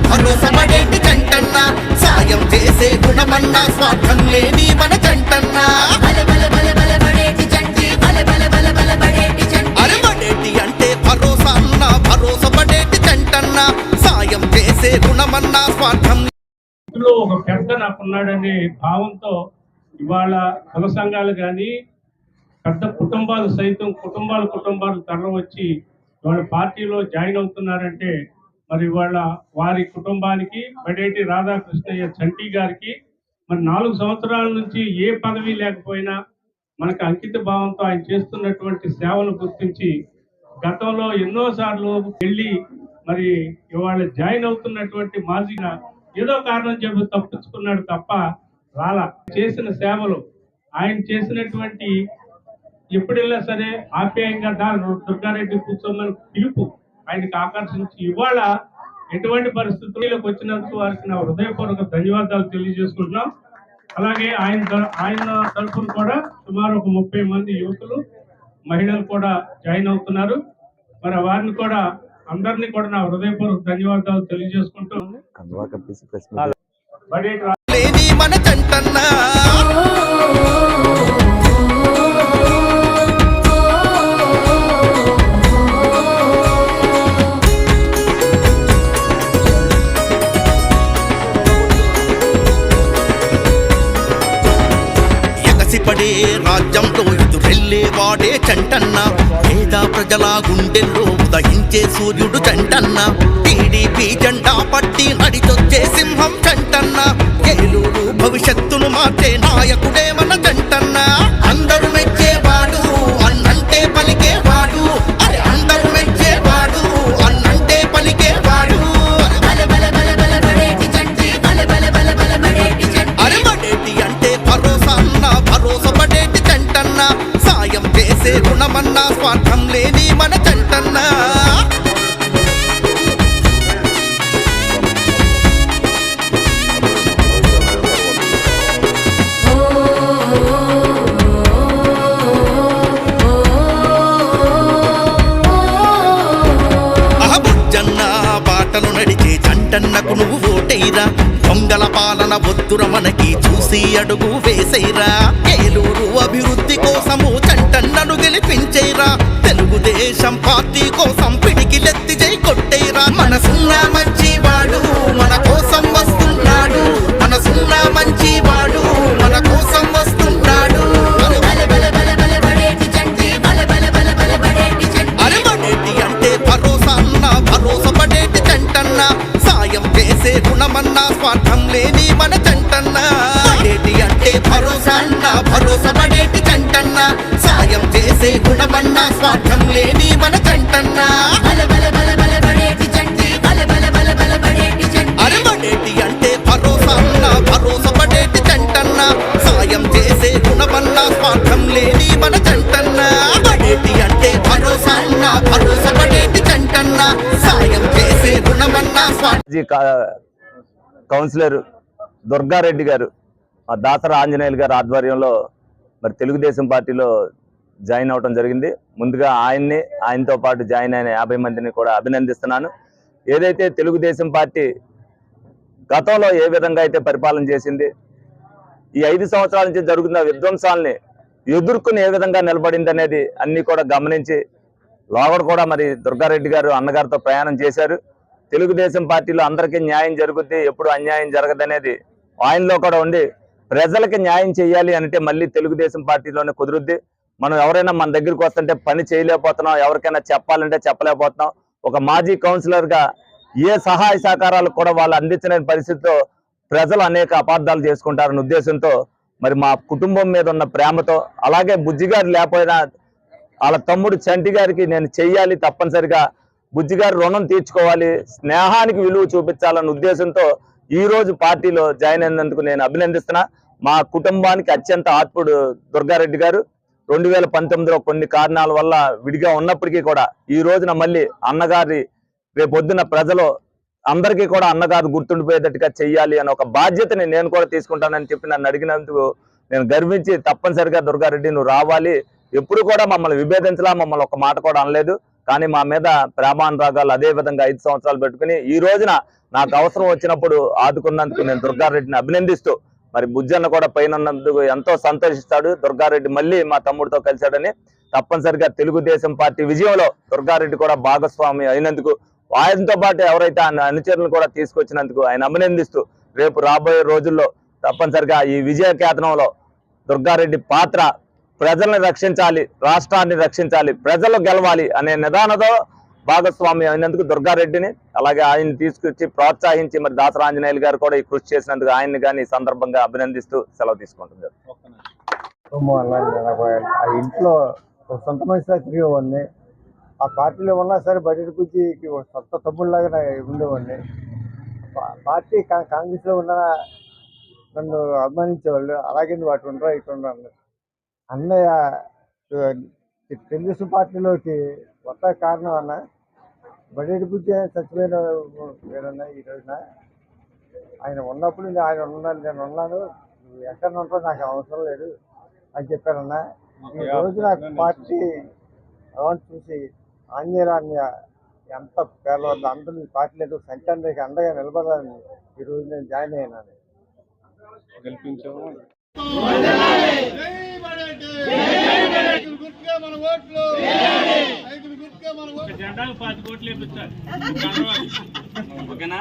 భరోసా అన్న భరోసా పడేటి జంటన్న సాయం చేసే గుణమన్న స్వార్థం లేని మన జంటన్న బల బల బల బల బడేటి చంటి బల బల అంటే భరోసా అన్న భరోసా పడేటి జంటన్న సాయం చేసే గుణమన్న స్వార్థం ఇందులో ఒక పెద్ద నాకున్నాడనే భావంతో ఇవాళ కుల సంఘాలు కానీ పెద్ద కుటుంబాలు సైతం కుటుంబాలు కుటుంబాలు తరలి వచ్చి వాళ్ళ పార్టీలో జాయిన్ అవుతున్నారంటే మరి వాళ్ళ వారి కుటుంబానికి బడేటి రాధాకృష్ణయ్య చంటి గారికి మరి నాలుగు సంవత్సరాల నుంచి ఏ పదవి లేకపోయినా మనకు అంకిత భావంతో ఆయన చేస్తున్నటువంటి సేవలు గుర్తించి గతంలో ఎన్నోసార్లు వెళ్ళి మరి ఇవాళ జాయిన్ అవుతున్నటువంటి మాజీగా ఏదో కారణం చెప్పి తప్పించుకున్నాడు తప్ప రాలా. చేసిన సేవలు ఆయన చేసినటువంటి ఎప్పుడెళ్ళా సరే ఆప్యాయంగా దా దుర్గారెడ్డి కూర్చోమని పిలుపు ఆయనకి ఆకర్షించి ఇవాళ ఎటువంటి పరిస్థితుల్లోకి వచ్చినందుకు వారికి నా హృదయపూర్వక ధన్యవాదాలు తెలియజేసుకుంటున్నాం. అలాగే ఆయన ఆయన తరఫున కూడా సుమారు ఒక ముప్పై మంది యువకులు మహిళలు కూడా జాయిన్ అవుతున్నారు. మరి వారిని కూడా అందరినీ కూడా నా హృదయపూర్వక ధన్యవాదాలు తెలియజేసుకుంటూ మన చంటన్న పేద ప్రజల గుండెల్లో ఉదయించే సూర్యుడు చంటన్న. టీడీపీ జెండా పట్టి నడిచొచ్చే సింహం చంటన్న. ఏలూరు భవిష్యత్తును మార్చే నాయకుడే చేసే స్వార్థం లేని మన చంటన్న బాటలు నడిచే చంటన్నకు నువ్వు ఓటైరా? దొంగల పాలన వద్దుర మనకి చూసి అడుగు వేసైరా? ఏలూరు అభివృద్ధి కోసము చంటన్నను గెలిపించేరా. తెలుగుదేశం పార్టీ కోసం పిడికిలెత్తి జై కొట్టేరా. మనసున్న మంచివాడు మన కోసం వస్తున్నాడు. మనసున్న మంచివాడు మన కోసం వస్తున్నాడు. బల బల బల బల బడేటి చంటి బల బల బల బల బడేటి చంటి అరవడేటి అంటే భరోసా అన్న భరోసా పడేటి చంటన్న సాయం చేసే గుణమన్న స్వార్థం లేని మన చంటన్న పడేటి అంటే భరోసా అన్న భరోసా పడేటి చంటన్న చేసే గుణమన్న స్వార్థం లేని మన అరవడేటి అంటే భరోసా భరోసా పడేటి సాయం చేసే గుణమన్న స్వార్థం లేని మన పడేటి అంటే భరోసా అన్న భరోసా పడేటి చంటన్న సాయం చేసే గుణమన్న స్వార్థం మాజీ కా- కౌన్సిలర్ దుర్గారెడ్డి గారు ఆ దాసర ఆంజనేయులు గారి ఆధ్వర్యంలో మరి తెలుగుదేశం పార్టీలో జాయిన్ అవడం జరిగింది. ముందుగా ఆయన్ని ఆయనతో పాటు జాయిన్ అయిన యాభై మందిని కూడా అభినందిస్తున్నాను. ఏదైతే తెలుగుదేశం పార్టీ గతంలో ఏ విధంగా అయితే పరిపాలన చేసింది ఈ ఐదు సంవత్సరాల నుంచి జరుగుతున్న విధ్వంసాలని ఎదుర్కొని ఏ విధంగా నిలబడింది అనేది అన్నీ కూడా గమనించి లోగడ కూడా మరి దుర్గారెడ్డి గారు అన్నగారితో ప్రయాణం చేశారు. తెలుగుదేశం పార్టీలో అందరికీ న్యాయం జరుగుద్ది ఎప్పుడు అన్యాయం జరగదనేది ఆయనలో కూడా ఉండి ప్రజలకి న్యాయం చేయాలి అంటే మళ్ళీ తెలుగుదేశం పార్టీలోనే కుదురుద్ది. మనం ఎవరైనా మన దగ్గరికి వస్తుంటే పని చేయలేకపోతున్నాం ఎవరికైనా చెప్పాలంటే చెప్పలేకపోతున్నాం. ఒక మాజీ కౌన్సిలర్గా ఏ సహాయ సహకారాలు కూడా వాళ్ళు అందించలేని పరిస్థితిలో ప్రజలు అనేక అపార్థాలు చేసుకుంటారనే ఉద్దేశంతో మరి మా కుటుంబం మీద ఉన్న ప్రేమతో అలాగే బుజ్జిగారు లేకపోయినా వాళ్ళ తమ్ముడు చంటి గారికి నేను చెయ్యాలి తప్పనిసరిగా బుజ్జిగారు రుణం తీర్చుకోవాలి స్నేహానికి విలువ చూపించాలన్న ఉద్దేశంతో ఈ రోజు పార్టీలో జాయిన్ అయినందుకు నేను అభినందిస్తున్నా. మా కుటుంబానికి అత్యంత ఆత్ముడు దుర్గారెడ్డి గారు. రెండు వేల పంతొమ్మిదిలో కొన్ని కారణాల వల్ల విడిగా ఉన్నప్పటికీ కూడా ఈ రోజున మళ్ళీ అన్నగారి రేపొద్దున ప్రజలు అందరికీ కూడా అన్నగారు గుర్తుండిపోయేటట్టుగా చెయ్యాలి అనే ఒక బాధ్యతని నేను కూడా తీసుకుంటానని చెప్పి నన్ను అడిగినందుకు నేను గర్వించి తప్పనిసరిగా దుర్గారెడ్డి నువ్వు రావాలి. ఎప్పుడు కూడా మమ్మల్ని విభేదించలా మమ్మల్ని ఒక మాట కూడా అనలేదు. కానీ మా మీద ప్రేమానురాగాలు అదే విధంగా ఐదు సంవత్సరాలు పెట్టుకుని ఈ రోజున నాకు అవసరం వచ్చినప్పుడు ఆదుకున్నందుకు నేను దుర్గారెడ్డిని అభినందిస్తూ మరి బుజ్జన్న కూడా పైన ఉన్నందుకు ఎంతో సంతోషిస్తాడు. దుర్గారెడ్డి మళ్ళీ మా తమ్ముడితో కలిశాడని తప్పనిసరిగా తెలుగుదేశం పార్టీ విజయంలో దుర్గారెడ్డి కూడా భాగస్వామి అయినందుకు ఆయనతో పాటు ఎవరైతే ఆయన అనుచరులను కూడా తీసుకొచ్చినందుకు ఆయన అభినందిస్తూ రేపు రాబోయే రోజుల్లో తప్పనిసరిగా ఈ విజయ కేతనంలో దుర్గారెడ్డి పాత్ర ప్రజల్ని రక్షించాలి రాష్ట్రాన్ని రక్షించాలి ప్రజలు గెలవాలి అనే నిదానతో భాగస్వామి అయినందుకు దుర్గారెడ్డిని అలాగే ఆయన్ని తీసుకొచ్చి ప్రోత్సహించి మరి దాసరాంజనేయులు గారు కూడా ఈ కృషి చేసినందుకు ఆయన్ని కానీ ఈ సందర్భంగా అభినందిస్తూ సెలవు తీసుకుంటున్నారు ఆ ఇంట్లో ఒక సొంత మనిషిలా తిరిగేవాడిని ఆ పార్టీలో ఉన్నా సరే బయట గురించి ఒక సొంత తమ్ముళ్ళలాగా ఉండేవాడిని. పార్టీ కా- కాంగ్రెస్లో ఉన్న నన్ను అభిమానించేవాళ్ళు. అలాగే నువ్వు అటు ఉండరా ఇటు ఉండరా అన్నయ్య తెలుగుదేశం పార్టీలోకి కొత్త కారణం అన్న బడేటి బుద్ధి చచ్చిపోయిన వేరన్నా ఈ రోజున. ఆయన ఉన్నప్పుడు నేను ఆయన ఉన్నాను నేను ఉన్నాను. ఎక్కడ ఉంటావు నాకు అవసరం లేదు అని చెప్పారన్న. ఈ రోజు నాకు పార్టీ అవార్డు చూసి ఆంజనేయాన్ని ఎంత పేర్లు అందరూ ఈ పార్టీలో సంచానికి అండగా నిలబడాలని ఈ రోజు నేను జాయిన్ అయినాను జెండాకు పాతి కోట్లు వేపించాలి ఓకేనా?